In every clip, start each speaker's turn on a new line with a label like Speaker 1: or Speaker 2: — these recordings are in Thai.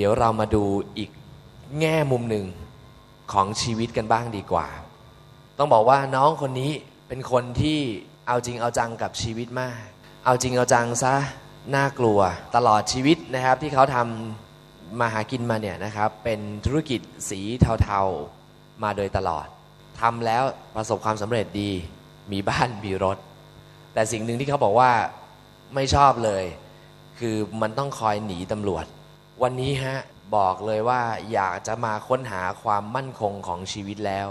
Speaker 1: ดี๋ยวเรามาดูอีกแง่มุมหนึ่งของชีวิตกันบ้างดีกว่า ต้องบอกว่าน้องคนนี้เป็นคนที่เอาจริงเอาจังกับชีวิตมาก เอาจริงเอาจังซะน่ากลัวตลอดชีวิตนะครับที่เขาทำมาหากินมาเนี่ยนะครับเป็นธุรกิจสีเทาๆมาโดยตลอดทำแล้วประสบความสำเร็จดีมีบ้านมีรถ แต่สิ่งหนึ่งที่เขาบอกว่าไม่ชอบเลย คือมันต้องคอยหนีตำรวจ วันนี้ฮะบอกเลยว่าอยากจะมาค้นหาความมั่นคงของชีวิตแล้ว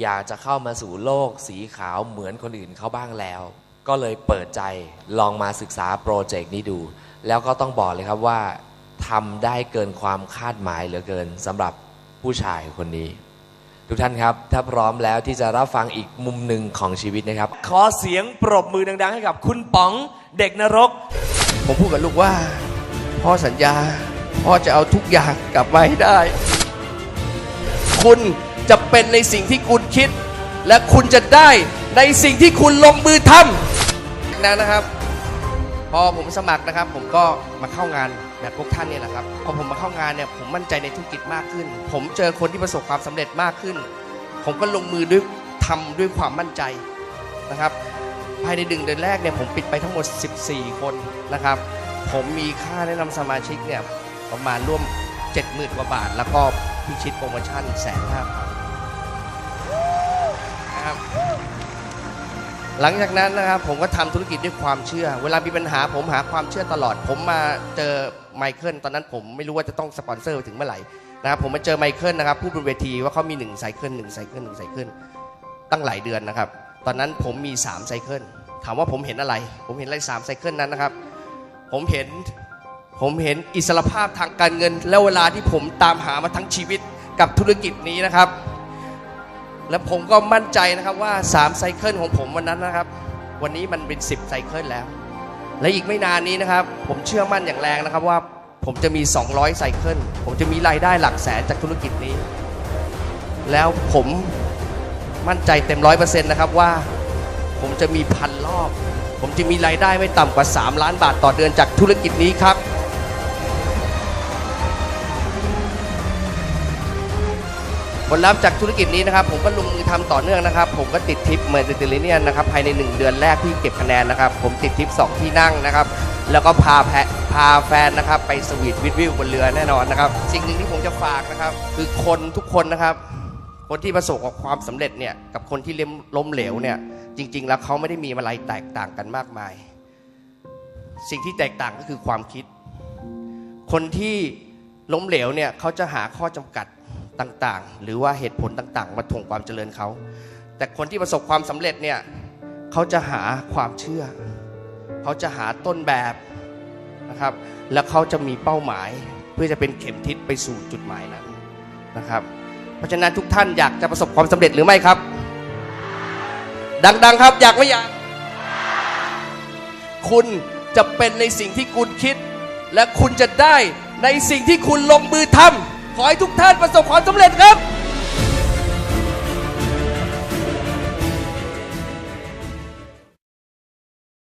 Speaker 1: อยากจะเข้ามาสู่โลกสีขาวเหมือนคนอื่นเขาบ้างแล้ว ก็เลยเปิดใจลองมาศึกษาโปรเจกต์นี้ดู แล้วก็ต้องบอกเลยครับว่าทำได้เกินความคาดหมายเหลือเกินสำหรับผู้ชายคนนี้ ทุกท่านครับ ถ้าพร้อมแล้วที่จะรับฟังอีกมุมหนึ่งของชีวิตนะครับ ขอเสียงปรบมือดัง ๆ ให้กับคุณป๋องเด็กนรก
Speaker 2: ผมพูดกับลูกว่าพ่อสัญญา พ่อจะเอาทุกอย่างกลับมาให้ได้ คุณจะเป็นในสิ่งที่คุณคิด และคุณจะได้ในสิ่งที่คุณลงมือทำนะนะครับ พอผมสมัครนะครับ ผมก็มาเข้างานแบบพวกท่านเนี่ยแหละครับพอผมมาเข้างานเนี่ยผมมั่นใจในธุรกิจมากขึ้น ผมเจอคนที่ประสบความสำเร็จมากขึ้น ผมก็ลงมือด้วยทำด้วยความมั่นใจนะครับภายในดึงเดือนแรกเนี่ยผมปิดไปทั้งหมด 14 คนนะครับ ผมมีค่าแนะนำสมาชิกเนี่ย ประมาณร่วม 70,000 กว่าบาท แล้วก็พิชิตโปรโมชั่นแสนห้าพันะครับหลังจากนั้นนะครับผมก็ทำธุรกิจด้วยความเชื่อ เวลามีปัญหาผมหาความเชื่อตลอด ผมมาเจอไมเคิลตอนนั้นผมไม่รู้ว่าจะต้องสปอนเซอร์ถึงเมื่อไหร่นะครับผมมาเจอไมเคิลนะครับพูดบนเวทีว่าเขามี1ไซเคิล1ไซเคิล1ไซเคิลตั้งหลายเดือนนะครับ ตอนนั้นผมมี3ไซเคิลถามว่าผมเห็นอะไร ผมเห็นอะไรสามไซเคิลนั้นนะครับ ผมเห็น ผมเห็นอิสรภาพทางการเงิน และเวลาที่ผมตามหามาทั้งชีวิตกับธุรกิจนี้นะครับ และผมก็มั่นใจนะครับว่า3ไซเคิลของผมวันนั้นนะครับ วันนี้มันเป็น 10ไซเคิลแล้ว และอีกไม่นานนี้นะครับ ผมเชื่อมั่นอย่างแรงนะครับว่าผมจะมี 200ไซเคิลผมจะมีรายได้หลักแสนจากธุรกิจนี้ แล้วผมมั่นใจเต็มร้อยเปอร์เซ็นต์นะครับว่าผมจะมีพันรอบ ผมจะมีรายได้ไม่ต่ำกว่า 3 ล้านบาทต่อเดือนจากธุรกิจนี้ครับ ผลลัพธ์จากธุรกิจนี้นะครับ ผมก็ลงมือทำต่อเนื่องนะครับ ผมก็ติดทิปเมอร์ติลิเนียนนะครับภายใน 1 เดือนแรกที่เก็บคะแนนนะครับ ผมติดทิป 2 ที่นั่งนะครับ แล้วก็พาแพะพาแฟนนะครับ ไปสวีทวิดวิวบนเรือแน่นอนนะครับ สิ่งหนึ่งที่ผมจะฝากนะครับ คือคนทุกคนนะครับ คนที่ประสบกับความสำเร็จเนี่ยกับคนที่ล้มล้มเหลวเนี่ยจริง ๆ แล้วเขาไม่ได้มีอะไรแตกต่างกันมากมาย สิ่งที่แตกต่างก็คือความคิด คนที่ล้มเหลวเนี่ยเขาจะหาข้อจำกัด ต่างๆ หรือว่าเหตุผลต่างๆ มาถ่วงความเจริญเขา แต่คนที่ประสบความสำเร็จเนี่ยเขาจะหาความเชื่อ เขาจะหาต้นแบบนะครับ แล้วเขาจะมีเป้าหมายเพื่อจะเป็นเข็มทิศไปสู่จุดหมายนั้นนะครับ เพราะฉะนั้นทุกท่านอยากจะประสบความสำเร็จหรือไม่ครับ ดังๆครับอยากไม่อยาก คุณจะเป็นในสิ่งที่คุณคิด และคุณจะได้ในสิ่งที่คุณลงมือทำ ขอให้ทุกท่านประสบความสำเร็จครับ